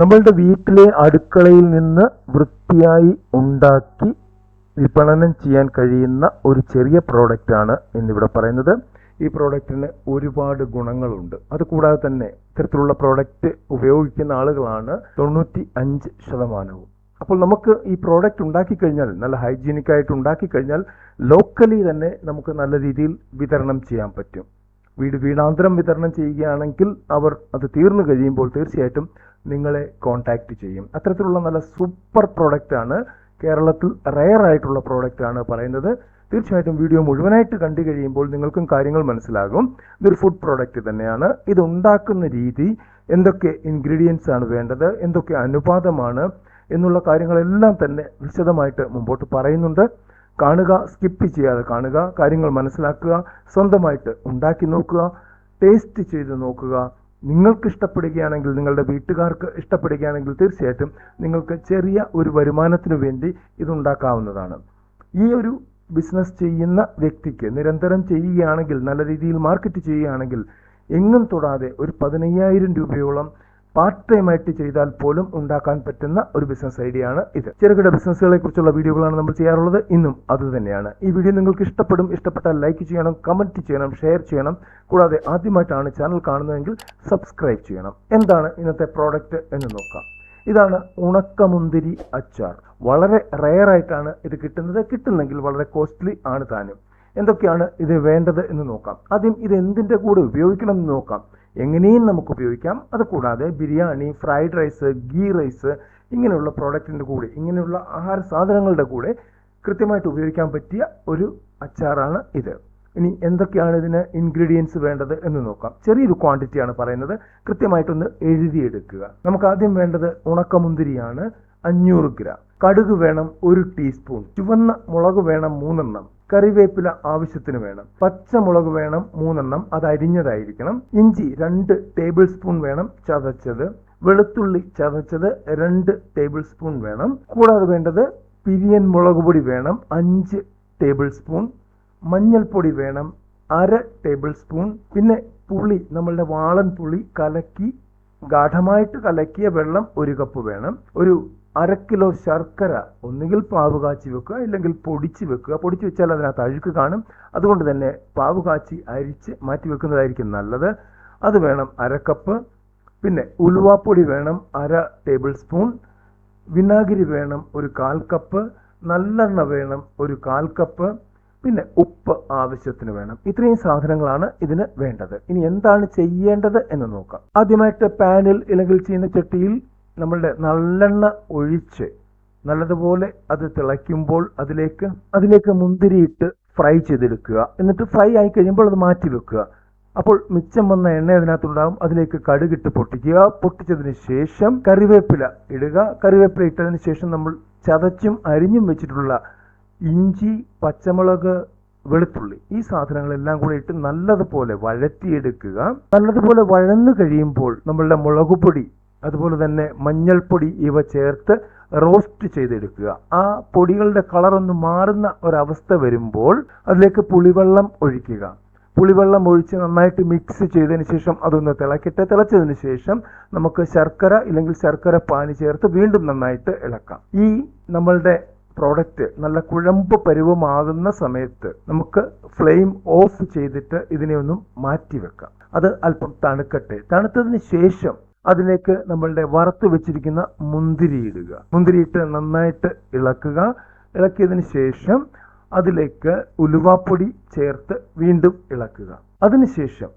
നമ്മളുടെ വീട്ടിലെ അടുക്കളയിൽ നിന്ന് വൃത്തിയായി ഉണ്ടാക്കി വിപണനം ചെയ്യാൻ കഴിയുന്ന ഒരു ചെറിയ പ്രോഡക്റ്റാണ് എന്നിവിടെ പറയുന്നത്. ഈ പ്രോഡക്റ്റിന് ഒരുപാട് ഗുണങ്ങളുണ്ട്. അതുകൂടാതെ തന്നെ ഇത്തരത്തിലുള്ള പ്രോഡക്റ്റ് ഉപയോഗിക്കുന്ന ആളുകളാണ് തൊണ്ണൂറ്റി അഞ്ച് ശതമാനവും. അപ്പോൾ നമുക്ക് ഈ പ്രോഡക്റ്റ് ഉണ്ടാക്കി കഴിഞ്ഞാൽ നല്ല ഹൈജീനിക് ആയിട്ട് ഉണ്ടാക്കി കഴിഞ്ഞാൽ ലോക്കലി തന്നെ നമുക്ക് നല്ല രീതിയിൽ വിതരണം ചെയ്യാൻ പറ്റും. വീട് വീടാന്തരം വിതരണം ചെയ്യുകയാണെങ്കിൽ അവർ അത് തീർന്നു കഴിയുമ്പോൾ തീർച്ചയായിട്ടും നിങ്ങളെ കോൺടാക്റ്റ് ചെയ്യും. അത്തരത്തിലുള്ള നല്ല സൂപ്പർ പ്രോഡക്റ്റ് ആണ്. കേരളത്തിൽ റയർ ആയിട്ടുള്ള പ്രോഡക്റ്റ് ആണ് പറയുന്നത്. തീർച്ചയായിട്ടും വീഡിയോ മുഴുവനായിട്ട് കണ്ടു കഴിയുമ്പോൾ നിങ്ങൾക്കും കാര്യങ്ങൾ മനസ്സിലാകും. ഇതൊരു ഫുഡ് പ്രോഡക്റ്റ് തന്നെയാണ്. ഇത് ഉണ്ടാക്കുന്ന രീതി എന്തൊക്കെ ഇൻഗ്രീഡിയൻസ് ആണ് വേണ്ടത് എന്തൊക്കെ അനുപാതമാണ് എന്നുള്ള കാര്യങ്ങളെല്ലാം തന്നെ വിശദമായിട്ട് മുമ്പോട്ട് പറയുന്നുണ്ട്. കാണുക സ്കിപ്പ് ചെയ്യാതെ കാണുക കാര്യങ്ങൾ മനസ്സിലാക്കുക സ്വന്തമായിട്ട് ഉണ്ടാക്കി നോക്കുക ടേസ്റ്റ് ചെയ്ത് നോക്കുക നിങ്ങൾക്ക് ഇഷ്ടപ്പെടുകയാണെങ്കിൽ നിങ്ങളുടെ വീട്ടുകാർക്ക് ഇഷ്ടപ്പെടുകയാണെങ്കിൽ തീർച്ചയായിട്ടും നിങ്ങൾക്ക് ചെറിയ ഒരു വരുമാനത്തിന് വേണ്ടി ഇതുണ്ടാക്കാവുന്നതാണ്. ഈ ഒരു ബിസിനസ് ചെയ്യുന്ന വ്യക്തിക്ക് നിരന്തരം ചെയ്യുകയാണെങ്കിൽ നല്ല രീതിയിൽ മാർക്കറ്റ് ചെയ്യുകയാണെങ്കിൽ എങ്ങും തൊടാതെ ഒരു പതിനയ്യായിരം രൂപയോളം പാർട്ട് ടൈം ആയിട്ട് ചെയ്താൽ പോലും ഉണ്ടാക്കാൻ പറ്റുന്ന ഒരു ബിസിനസ് ഐഡിയ ആണ് ഇത്. ചെറുകിട ബിസിനസ്സുകളെ കുറിച്ചുള്ള വീഡിയോകളാണ് നമ്മൾ ചെയ്യാറുള്ളത്. ഇന്നും അത് തന്നെയാണ്. ഈ വീഡിയോ നിങ്ങൾക്ക് ഇഷ്ടപ്പെടും ഇഷ്ടപ്പെട്ടാൽ ലൈക്ക് ചെയ്യണം കമന്റ് ചെയ്യണം ഷെയർ ചെയ്യണം. കൂടാതെ ആദ്യമായിട്ടാണ് ചാനൽ കാണുന്നതെങ്കിൽ സബ്സ്ക്രൈബ് ചെയ്യണം. എന്താണ് ഇന്നത്തെ പ്രോഡക്റ്റ് എന്ന് നോക്കാം. ഇതാണ് ഉണക്കമുന്തിരി അച്ചാർ. വളരെ റെയർ ആയിട്ടാണ് ഇത് കിട്ടുന്നത്. കിട്ടുന്നെങ്കിൽ വളരെ കോസ്റ്റ്ലി ആണ് താനും. എന്തൊക്കെയാണ് ഇത് വേണ്ടത് എന്ന് നോക്കാം. ആദ്യം ഇത് എന്തിന്റെ കൂടെ ഉപയോഗിക്കണം എന്ന് നോക്കാം. എങ്ങനെയും നമുക്ക് ഉപയോഗിക്കാം. അത് കൂടാതെ biryani fried rice ghee rice ഇങ്ങനെയുള്ള പ്രോഡക്റ്റിന്റെ കൂടെ ഇങ്ങനെയുള്ള ആഹാര സാധനങ്ങളുടെ കൂടെ കൃത്യമായിട്ട് ഉപയോഗിക്കാൻ പറ്റിയ ഒരു അച്ചാറാണ് ഇത്. ഇനി എന്തൊക്കെയാണ് ഇതിന് ഇൻഗ്രീഡിയൻസ് വേണ്ടത് എന്ന് നോക്കാം. ചെറിയൊരു ക്വാണ്ടിറ്റിയാണ് പറയുന്നത്. കൃത്യമായിട്ടൊന്ന് എഴുതിയെടുക്കുക. നമുക്ക് ആദ്യം വേണ്ടത് ഉണക്കമുന്തിരിയാണ്. അഞ്ഞൂറ് ഗ്രാം. കടുക് വേണം ഒരു ടീസ്പൂൺ ചുവന്ന മുളക് വേണം മൂന്നെണ്ണം. കറിവേപ്പില ആവശ്യത്തിന് വേണം. പച്ചമുളക് വേണം മൂന്നെണ്ണം. അത് അരിഞ്ഞതായിരിക്കണം. ഇഞ്ചി രണ്ട് ടേബിൾ സ്പൂൺ വേണം ചതച്ചത്. വെളുത്തുള്ളി ചതച്ചത് രണ്ട് ടേബിൾ സ്പൂൺ വേണം. കൂടാതെ വേണ്ടത് പിരിയൻ മുളക് പൊടി വേണം അഞ്ച് ടേബിൾ സ്പൂൺ മഞ്ഞൾപ്പൊടി വേണം അര ടേബിൾ സ്പൂൺ പിന്നെ പുളി നമ്മളുടെ വാളൻ പുളി കലക്കി ഗാഠമായിട്ട് കലക്കിയ വെള്ളം ഒരു കപ്പ് വേണം. ഒരു അര കിലോ ശർക്കര ഒന്നുകിൽ പാവ് കാച്ചി വെക്കുക ഇല്ലെങ്കിൽ പൊടിച്ച് വെക്കുക. പൊടിച്ച് വെച്ചാൽ അതിനകത്ത് അഴുക്ക് കാണും. അതുകൊണ്ട് തന്നെ പാവ് കാച്ചി അരിച്ച് മാറ്റി വെക്കുന്നതായിരിക്കും നല്ലത്. അത് വേണം അര കപ്പ്. പിന്നെ ഉലുവാപ്പൊടി വേണം അര ടേബിൾ സ്പൂൺ. വിനാഗിരി വേണം ഒരു കാൽ കപ്പ്. നല്ലെണ്ണ വേണം ഒരു കാൽ കപ്പ്. പിന്നെ ഉപ്പ് ആവശ്യത്തിന് വേണം. ഇത്രയും സാധനങ്ങളാണ് ഇതിന് വേണ്ടത്. ഇനി എന്താണ് ചെയ്യേണ്ടത് എന്ന് നോക്കാം. ആദ്യമായിട്ട് പാനിൽ ഇല്ലെങ്കിൽ ചീനച്ചട്ടിയിൽ നമ്മളുടെ നല്ലെണ്ണ ഒഴിച്ച് നല്ലതുപോലെ അത് തിളയ്ക്കുമ്പോൾ അതിലേക്ക് അതിലേക്ക് മുന്തിരിയിട്ട് ഫ്രൈ ചെയ്തെടുക്കുക. എന്നിട്ട് ഫ്രൈ ആയി കഴിയുമ്പോൾ അത് മാറ്റി വെക്കുക. അപ്പോൾ മിച്ചം വന്ന എണ്ണ അതിനകത്തുണ്ടാകും അതിലേക്ക് കടുകിട്ട് പൊട്ടിക്കുക. പൊട്ടിച്ചതിന് ശേഷം കറിവേപ്പില ഇടുക. കറിവേപ്പില ഇട്ടതിന് ശേഷം നമ്മൾ ചതച്ചും അരിഞ്ഞും വെച്ചിട്ടുള്ള ഇഞ്ചി പച്ചമുളക് വെളുത്തുള്ളി ഈ സാധനങ്ങളെല്ലാം കൂടെ ഇട്ട് നല്ലതുപോലെ വഴറ്റിയെടുക്കുക. നല്ലതുപോലെ വഴന്നു കഴിയുമ്പോൾ നമ്മളുടെ മുളക് പൊടി അതുപോലെ തന്നെ മഞ്ഞൾപ്പൊടി ഇവ ചേർത്ത് റോസ്റ്റ് ചെയ്തെടുക്കുക. ആ പൊടികളുടെ കളർ ഒന്ന് മാറുന്ന ഒരവസ്ഥ വരുമ്പോൾ അതിലേക്ക് പുളിവെള്ളം ഒഴിക്കുക. പുളിവെള്ളം ഒഴിച്ച് നന്നായിട്ട് മിക്സ് ചെയ്തതിന് ശേഷം അതൊന്ന് തിളക്കിട്ട്. തിളച്ചതിന് ശേഷം നമുക്ക് ശർക്കര ഇല്ലെങ്കിൽ ശർക്കര പാനി ചേർത്ത് വീണ്ടും നന്നായിട്ട് ഇളക്കാം. ഈ നമ്മളുടെ പ്രോഡക്റ്റ് നല്ല കുഴമ്പ് പരുവമാകുന്ന സമയത്ത് നമുക്ക് ഫ്ലെയിം ഓഫ് ചെയ്തിട്ട് ഇതിനെ ഒന്നും മാറ്റി വെക്കാം അത് അല്പം തണുക്കട്ടെ. തണുത്തതിന് ശേഷം അതിലേക്ക് നമ്മളുടെ വറുത്ത് വെച്ചിരിക്കുന്ന മുന്തിരി ഇടുക. മുന്തിരിയിട്ട് നന്നായിട്ട് ഇളക്കുക. ഇളക്കിയതിന് ശേഷം അതിലേക്ക് ഉലുവാപ്പൊടി ചേർത്ത് വീണ്ടും ഇളക്കുക. അതിനുശേഷം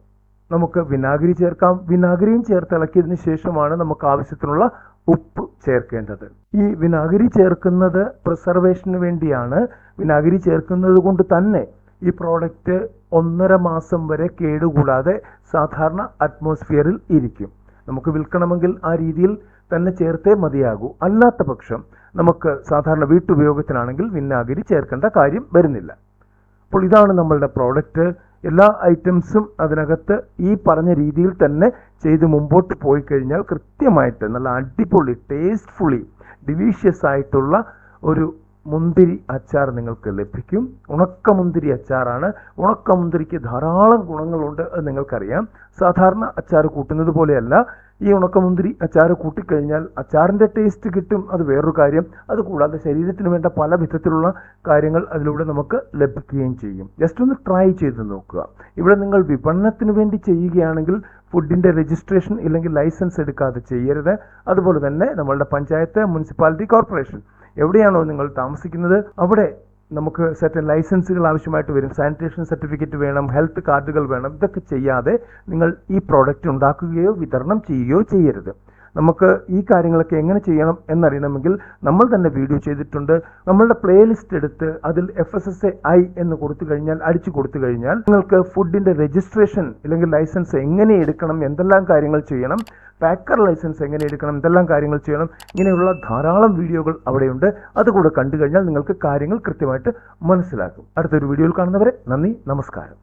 നമുക്ക് വിനാഗിരി ചേർക്കാം. വിനാഗിരിയും ചേർത്ത് ഇളക്കിയതിന് ശേഷമാണ് നമുക്ക് ആവശ്യത്തിനുള്ള ഉപ്പ് ചേർക്കേണ്ടത്. ഈ വിനാഗിരി ചേർക്കുന്നത് പ്രിസർവേഷന് വേണ്ടിയാണ്. വിനാഗിരി ചേർക്കുന്നത് കൊണ്ട് തന്നെ ഈ പ്രോഡക്റ്റ് ഒന്നര മാസം വരെ കേടുകൂടാതെ സാധാരണ അറ്റ്മോസ്ഫിയറിൽ ഇരിക്കും. നമുക്ക് വിൽക്കണമെങ്കിൽ ആ രീതിയിൽ തന്നെ ചേർത്തേ മതിയാകൂ. അല്ലാത്ത പക്ഷം നമുക്ക് സാധാരണ വീട്ടുപയോഗത്തിനാണെങ്കിൽ വിന്നാഗിരി ചേർക്കേണ്ട കാര്യം വരുന്നില്ല. അപ്പോൾ ഇതാണ് നമ്മളുടെ പ്രോഡക്റ്റ് എല്ലാ ഐറ്റംസും അതിനകത്ത് ഈ പറഞ്ഞ രീതിയിൽ തന്നെ ചെയ്ത് മുമ്പോട്ട് പോയി കഴിഞ്ഞാൽ കൃത്യമായിട്ട് നല്ല അടിപൊളി ടേസ്റ്റ്ഫുള്ളി ഡിലീഷ്യസ് ആയിട്ടുള്ള ഒരു മുന്തിരി അച്ചാർ നിങ്ങൾക്ക് ലഭിക്കും. ഉണക്കമുന്തിരി അച്ചാറാണ്. ഉണക്കമുന്തിരിക്ക് ധാരാളം ഗുണങ്ങളുണ്ട് എന്ന് നിങ്ങൾക്കറിയാം. സാധാരണ അച്ചാർ കൂട്ടുന്നത് പോലെയല്ല. ഈ ഉണക്കമുന്തിരി അച്ചാർ കൂട്ടിക്കഴിഞ്ഞാൽ അച്ചാറിന്റെ ടേസ്റ്റ് കിട്ടും. അത് വേറൊരു കാര്യം. അതുകൂടാതെ ശരീരത്തിന് വേണ്ട പല വിധത്തിലുള്ള കാര്യങ്ങൾ അതിലൂടെ നമുക്ക് ലഭിക്കുകയും ചെയ്യും. ജസ്റ്റ് ഒന്ന് ട്രൈ ചെയ്ത് നോക്കുക. ഇവിടെ നിങ്ങൾ വിപണനത്തിന് വേണ്ടി ചെയ്യുകയാണെങ്കിൽ ഫുഡിന്റെ രജിസ്ട്രേഷൻ ഇല്ലെങ്കിൽ ലൈസൻസ് എടുക്കാതെ ചെയ്യരുത്. അതുപോലെ തന്നെ നമ്മളുടെ പഞ്ചായത്ത് മുനിസിപ്പാലിറ്റി കോർപ്പറേഷൻ എവിടെയാണോ നിങ്ങൾ താമസിക്കുന്നത് അവിടെ നമുക്ക് സെറ്റൻ ലൈസൻസുകൾ ആവശ്യമായിട്ട് വരും. സാനിറ്റേഷൻ സർട്ടിഫിക്കറ്റ് വേണം ഹെൽത്ത് കാർഡുകൾ വേണം. ഇതൊക്കെ ചെയ്യാതെ നിങ്ങൾ ഈ പ്രോഡക്റ്റ് ഉണ്ടാക്കുകയോ വിതരണം ചെയ്യുകയോ ചെയ്യരുത്. നമുക്ക് ഈ കാര്യങ്ങളൊക്കെ എങ്ങനെ ചെയ്യണം എന്നറിയണമെങ്കിൽ നമ്മൾ തന്നെ വീഡിയോ ചെയ്തിട്ടുണ്ട്. നമ്മളുടെ പ്ലേലിസ്റ്റ് എടുത്ത് അതിൽ F S S A I എന്ന് കൊടുത്തു കഴിഞ്ഞാൽ അടിച്ചു കൊടുത്തു കഴിഞ്ഞാൽ നിങ്ങൾക്ക് ഫുഡിന്റെ രജിസ്ട്രേഷൻ അല്ലെങ്കിൽ ലൈസൻസ് എങ്ങനെ എടുക്കണം എന്തെല്ലാം കാര്യങ്ങൾ ചെയ്യണം പാക്കർ ലൈസൻസ് എങ്ങനെ എടുക്കണം എന്തെല്ലാം കാര്യങ്ങൾ ചെയ്യണം ഇങ്ങനെയുള്ള ധാരാളം വീഡിയോകൾ അവിടെയുണ്ട്. അതുകൂടെ കണ്ടു കഴിഞ്ഞാൽ നിങ്ങൾക്ക് കാര്യങ്ങൾ കൃത്യമായിട്ട് മനസ്സിലാക്കും. അടുത്തൊരു വീഡിയോയിൽ കാണുന്നവരെ നന്ദി നമസ്കാരം.